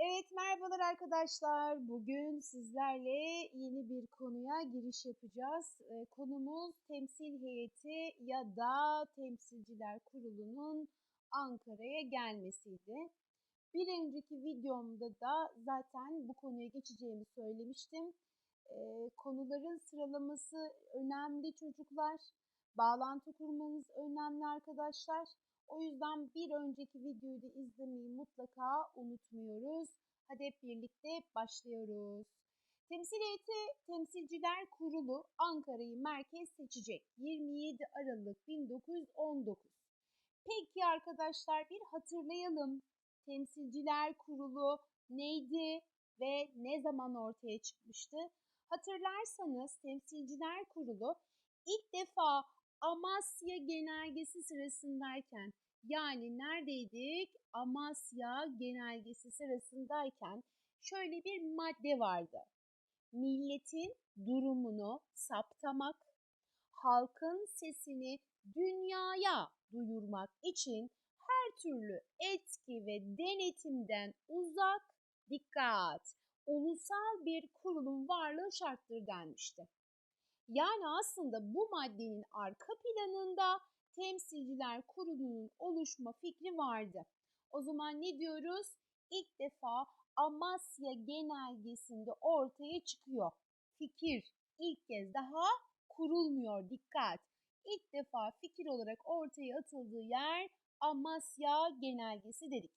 Evet, merhabalar arkadaşlar. Bugün sizlerle yeni bir konuya giriş yapacağız. Ee, konumuz temsil heyeti ya da temsilciler kurulunun Ankara'ya gelmesiydi. Bir önceki videomda da zaten bu konuya geçeceğimi söylemiştim. Ee, konuların sıralaması önemli çocuklar. Bağlantı kurmanız önemli arkadaşlar. O yüzden bir önceki videoyu da izlemeyi mutlaka unutmuyoruz. Hadi hep birlikte başlıyoruz. Temsil heyeti Temsilciler Kurulu Ankara'yı merkez seçecek. 27 Aralık 1919. Peki arkadaşlar bir hatırlayalım. Temsilciler Kurulu neydi ve ne zaman ortaya çıkmıştı? Hatırlarsanız Temsilciler Kurulu ilk defa Amasya Genelgesi sırasındayken yani neredeydik? Amasya Genelgesi sırasındayken şöyle bir madde vardı. Milletin durumunu saptamak, halkın sesini dünyaya duyurmak için her türlü etki ve denetimden uzak, dikkat, ulusal bir kurulun varlığı şarttır denmişti. Yani aslında bu maddenin arka planında temsilciler kurulunun oluşma fikri vardı. O zaman ne diyoruz? İlk defa Amasya genelgesinde ortaya çıkıyor. Fikir ilk kez daha kurulmuyor. Dikkat! İlk defa fikir olarak ortaya atıldığı yer Amasya genelgesi dedik.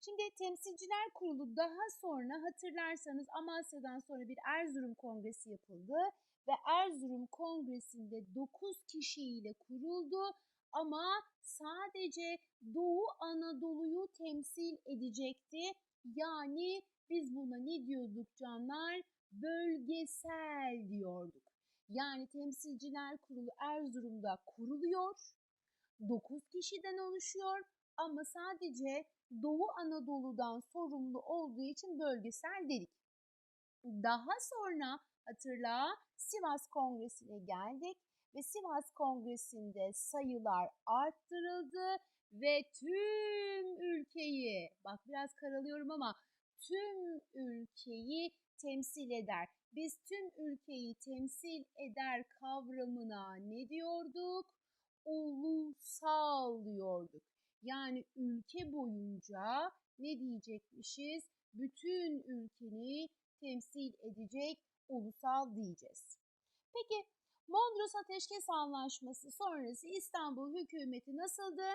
Şimdi Temsilciler Kurulu daha sonra hatırlarsanız Amasya'dan sonra bir Erzurum Kongresi yapıldı ve Erzurum Kongresi'nde 9 kişiyle kuruldu ama sadece Doğu Anadolu'yu temsil edecekti. Yani biz buna ne diyorduk canlar? Bölgesel diyorduk. Yani Temsilciler Kurulu Erzurum'da kuruluyor. 9 kişiden oluşuyor ama sadece Doğu Anadolu'dan sorumlu olduğu için bölgesel dedik. Daha sonra hatırla Sivas Kongresi'ne geldik ve Sivas Kongresi'nde sayılar arttırıldı ve tüm ülkeyi, bak biraz karalıyorum ama tüm ülkeyi temsil eder. Biz tüm ülkeyi temsil eder kavramına ne diyorduk? Ulusal diyorduk. Yani ülke boyunca ne diyecekmişiz? Bütün ülkeni temsil edecek ulusal diyeceğiz. Peki Mondros Ateşkes Anlaşması sonrası İstanbul hükümeti nasıldı?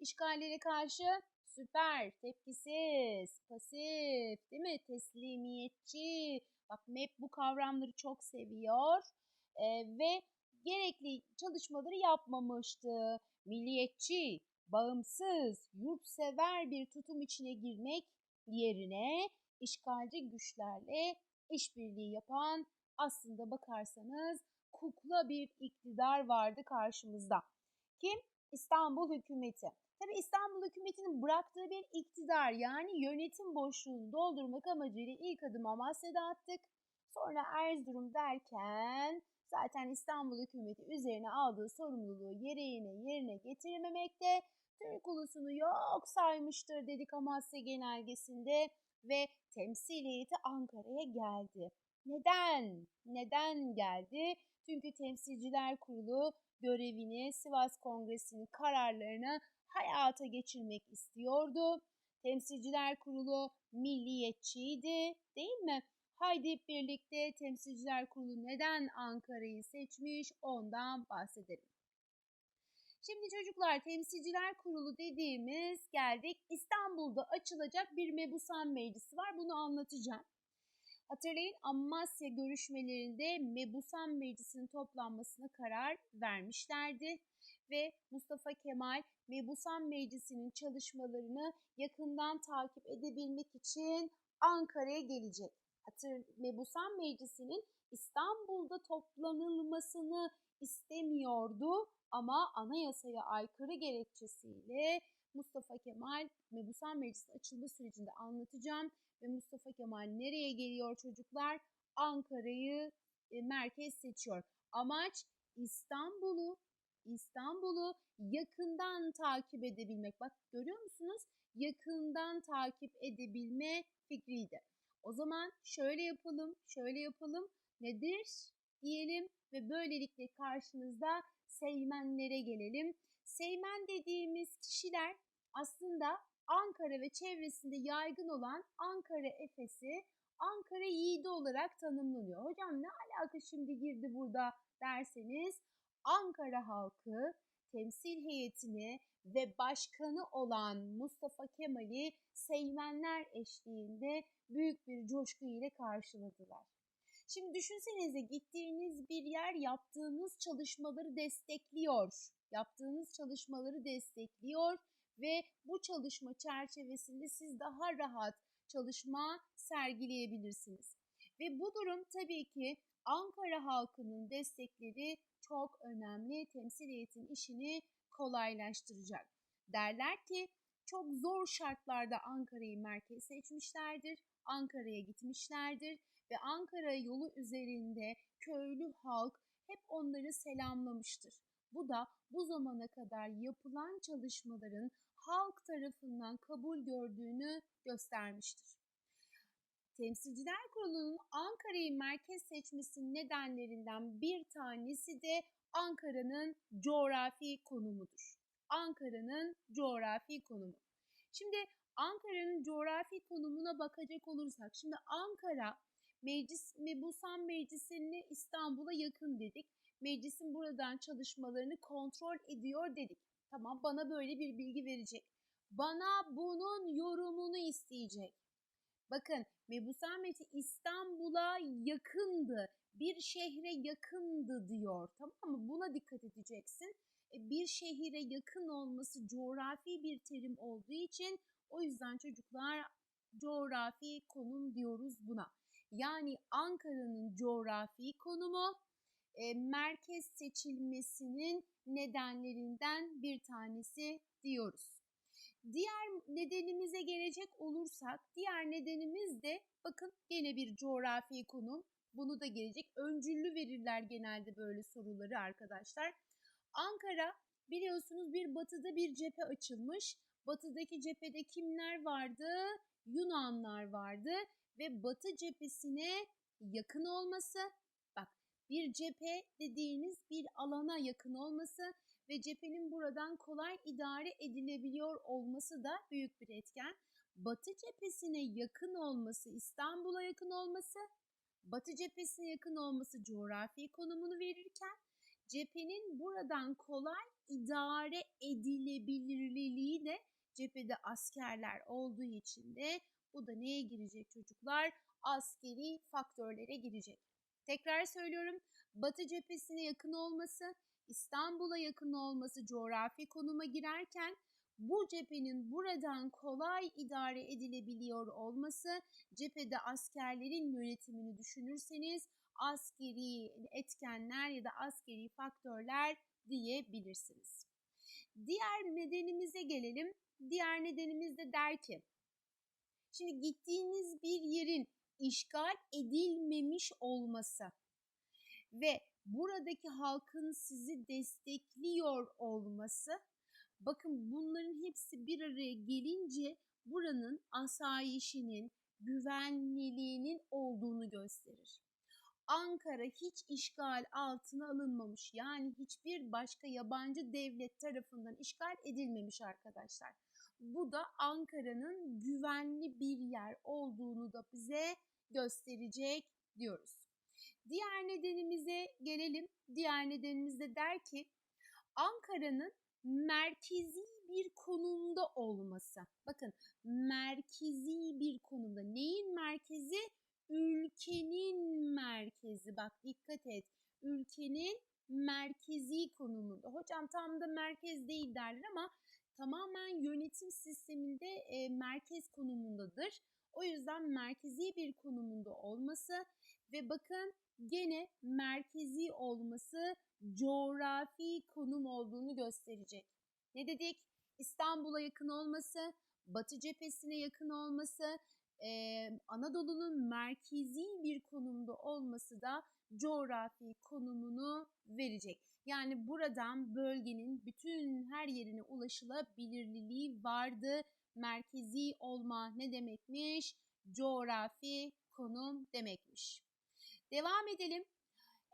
İşgallere karşı süper, tepkisiz, pasif, değil mi? Teslimiyetçi. Bak MEP bu kavramları çok seviyor ee, ve gerekli çalışmaları yapmamıştı. Milliyetçi, bağımsız, yurtsever bir tutum içine girmek yerine işgalci güçlerle işbirliği yapan aslında bakarsanız kukla bir iktidar vardı karşımızda. Kim? İstanbul hükümeti. Tabi İstanbul hükümetinin bıraktığı bir iktidar yani yönetim boşluğunu doldurmak amacıyla ilk adım Amasya'da attık. Sonra Erzurum derken zaten İstanbul hükümeti üzerine aldığı sorumluluğu yerine yerine getirememekte Türk ulusunu yok saymıştır dedik Amasya genelgesinde ve temsil heyeti Ankara'ya geldi. Neden? Neden geldi? Çünkü Temsilciler Kurulu görevini Sivas Kongresi'nin kararlarını hayata geçirmek istiyordu. Temsilciler Kurulu milliyetçiydi değil mi? Haydi birlikte Temsilciler Kurulu neden Ankara'yı seçmiş ondan bahsedelim. Şimdi çocuklar Temsilciler Kurulu dediğimiz geldik. İstanbul'da açılacak bir mebusan meclisi var. Bunu anlatacağım. Hatırlayın Amasya görüşmelerinde Mebusan Meclisi'nin toplanmasına karar vermişlerdi ve Mustafa Kemal Mebusan Meclisi'nin çalışmalarını yakından takip edebilmek için Ankara'ya gelecek. Hatır, Mebusan Meclisi'nin İstanbul'da toplanılmasını istemiyordu ama anayasaya aykırı gerekçesiyle Mustafa Kemal Mebusan Meclisi açılma sürecinde anlatacağım ve Mustafa Kemal nereye geliyor çocuklar? Ankara'yı e, merkez seçiyor. Amaç İstanbul'u İstanbul'u yakından takip edebilmek. Bak görüyor musunuz? yakından takip edebilme fikriydi. O zaman şöyle yapalım, şöyle yapalım. Nedir? Diyelim ve böylelikle karşınızda seymenlere gelelim. Seymen dediğimiz kişiler aslında Ankara ve çevresinde yaygın olan Ankara Efes'i Ankara yiğidi olarak tanımlanıyor. Hocam ne alaka şimdi girdi burada derseniz Ankara halkı temsil heyetini ve başkanı olan Mustafa Kemal'i Seymenler eşliğinde büyük bir coşku ile karşıladılar. Şimdi düşünsenize gittiğiniz bir yer yaptığınız çalışmaları destekliyor. Yaptığınız çalışmaları destekliyor ve bu çalışma çerçevesinde siz daha rahat çalışma sergileyebilirsiniz. Ve bu durum tabii ki Ankara halkının destekleri çok önemli temsiliyetin işini kolaylaştıracak. Derler ki çok zor şartlarda Ankara'yı merkez seçmişlerdir, Ankara'ya gitmişlerdir ve Ankara yolu üzerinde köylü halk hep onları selamlamıştır. Bu da bu zamana kadar yapılan çalışmaların halk tarafından kabul gördüğünü göstermiştir. Temsilciler Kurulu'nun Ankara'yı merkez seçmesinin nedenlerinden bir tanesi de Ankara'nın coğrafi konumudur. Ankara'nın coğrafi konumu. Şimdi Ankara'nın coğrafi konumuna bakacak olursak, şimdi Ankara Meclis Mebusan Meclisi'ne İstanbul'a yakın dedik. Meclisin buradan çalışmalarını kontrol ediyor dedik. Tamam bana böyle bir bilgi verecek. Bana bunun yorumunu isteyecek. Bakın Mebusan Meclisi İstanbul'a yakındı. Bir şehre yakındı diyor. Tamam mı? Buna dikkat edeceksin. E, bir şehire yakın olması coğrafi bir terim olduğu için o yüzden çocuklar coğrafi konum diyoruz buna. Yani Ankara'nın coğrafi konumu e, merkez seçilmesinin nedenlerinden bir tanesi diyoruz. Diğer nedenimize gelecek olursak, diğer nedenimiz de bakın gene bir coğrafi konum. Bunu da gelecek. Öncüllü verirler genelde böyle soruları arkadaşlar. Ankara biliyorsunuz bir batıda bir cephe açılmış. Batıdaki cephede kimler vardı? Yunanlar vardı ve batı cephesine yakın olması. Bak bir cephe dediğiniz bir alana yakın olması ve cephenin buradan kolay idare edilebiliyor olması da büyük bir etken. Batı cephesine yakın olması, İstanbul'a yakın olması, Batı cephesine yakın olması coğrafi konumunu verirken cephenin buradan kolay idare edilebilirliği de cephede askerler olduğu için de bu da neye girecek çocuklar? Askeri faktörlere girecek. Tekrar söylüyorum. Batı cephesine yakın olması, İstanbul'a yakın olması coğrafi konuma girerken bu cephenin buradan kolay idare edilebiliyor olması cephede askerlerin yönetimini düşünürseniz askeri etkenler ya da askeri faktörler diyebilirsiniz. Diğer nedenimize gelelim. Diğer nedenimiz de der ki Şimdi gittiğiniz bir yerin işgal edilmemiş olması ve buradaki halkın sizi destekliyor olması bakın bunların hepsi bir araya gelince buranın asayişinin, güvenliliğinin olduğunu gösterir. Ankara hiç işgal altına alınmamış. Yani hiçbir başka yabancı devlet tarafından işgal edilmemiş arkadaşlar. Bu da Ankara'nın güvenli bir yer olduğunu da bize gösterecek diyoruz. Diğer nedenimize gelelim. Diğer nedenimiz de der ki Ankara'nın merkezi bir konumda olması. Bakın merkezi bir konumda. Neyin merkezi? Ülkenin merkezi. Bak dikkat et. Ülkenin merkezi konumunda. Hocam tam da merkez değil derler ama tamamen yönetim sisteminde e, merkez konumundadır. O yüzden merkezi bir konumunda olması ve bakın gene merkezi olması coğrafi konum olduğunu gösterecek. Ne dedik? İstanbul'a yakın olması, Batı cephesine yakın olması, ee, Anadolu'nun merkezi bir konumda olması da coğrafi konumunu verecek. Yani buradan bölgenin bütün her yerine ulaşılabilirliği vardı merkezi olma ne demekmiş? Coğrafi konum demekmiş. Devam edelim.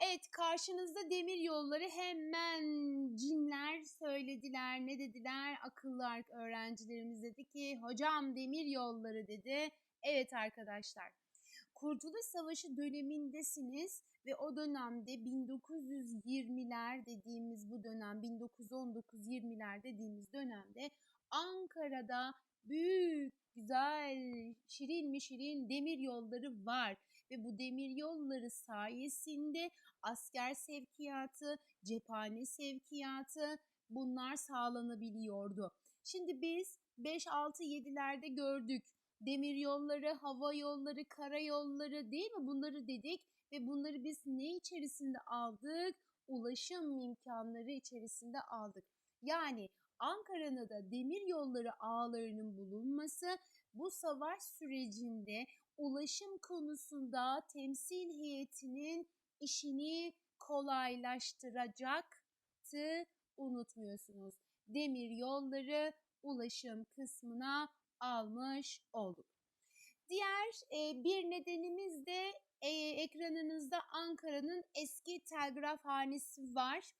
Evet karşınızda demir yolları hemen cinler söylediler. Ne dediler? Akıllı öğrencilerimiz dedi ki hocam demir yolları dedi. Evet arkadaşlar Kurtuluş Savaşı dönemindesiniz ve o dönemde 1920'ler dediğimiz bu dönem 1919-20'ler dediğimiz dönemde Ankara'da büyük, güzel, şirin mi şirin demir yolları var ve bu demir yolları sayesinde asker sevkiyatı, cephane sevkiyatı bunlar sağlanabiliyordu. Şimdi biz 5-6-7'lerde gördük. Demir yolları, hava yolları, kara yolları değil mi? Bunları dedik ve bunları biz ne içerisinde aldık? Ulaşım imkanları içerisinde aldık. Yani Ankara'nın da demir yolları ağlarının bulunması bu savaş sürecinde ulaşım konusunda temsil heyetinin işini kolaylaştıracaktı. Unutmuyorsunuz. Demir yolları ulaşım kısmına almış olduk. Diğer e, bir nedenimiz de e, ekranınızda Ankara'nın eski telgraf hanesi var.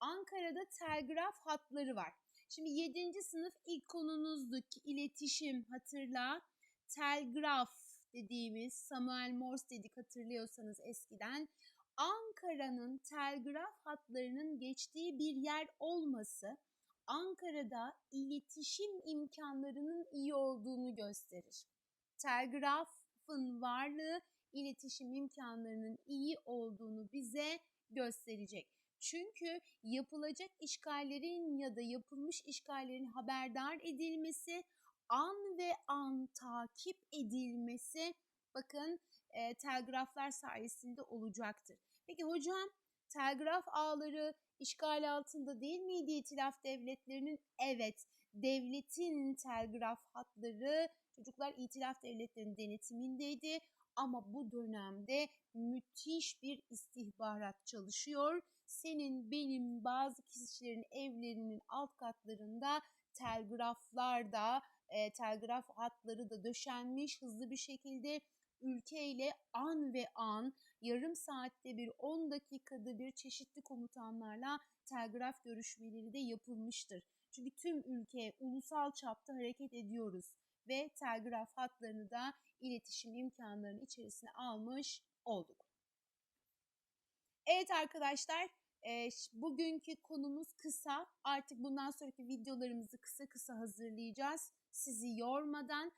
Ankara'da telgraf hatları var. Şimdi 7. sınıf ilk konunuzdu ki iletişim hatırla. Telgraf dediğimiz Samuel Morse dedik hatırlıyorsanız eskiden. Ankara'nın telgraf hatlarının geçtiği bir yer olması Ankara'da iletişim imkanlarının iyi olduğunu gösterir. Telgrafın varlığı iletişim imkanlarının iyi olduğunu bize gösterecek. Çünkü yapılacak işgallerin ya da yapılmış işgallerin haberdar edilmesi, an ve an takip edilmesi bakın e, telgraflar sayesinde olacaktır. Peki hocam telgraf ağları işgal altında değil miydi itilaf devletlerinin? Evet, devletin telgraf hatları çocuklar itilaf devletlerinin denetimindeydi ama bu dönemde müthiş bir istihbarat çalışıyor. Senin benim bazı kişilerin evlerinin alt katlarında telgraflar da e, telgraf hatları da döşenmiş hızlı bir şekilde ülkeyle an ve an yarım saatte bir 10 dakikada bir çeşitli komutanlarla telgraf görüşmeleri de yapılmıştır. Çünkü tüm ülke ulusal çapta hareket ediyoruz ve telgraf hatlarını da iletişim imkanlarının içerisine almış olduk. Evet arkadaşlar bugünkü konumuz kısa. Artık bundan sonraki videolarımızı kısa kısa hazırlayacağız. Sizi yormadan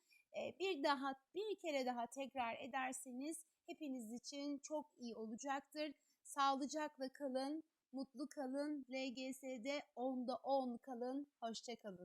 bir daha bir kere daha tekrar ederseniz hepiniz için çok iyi olacaktır. Sağlıcakla kalın, mutlu kalın, LGS'de 10'da 10 kalın, hoşçakalın.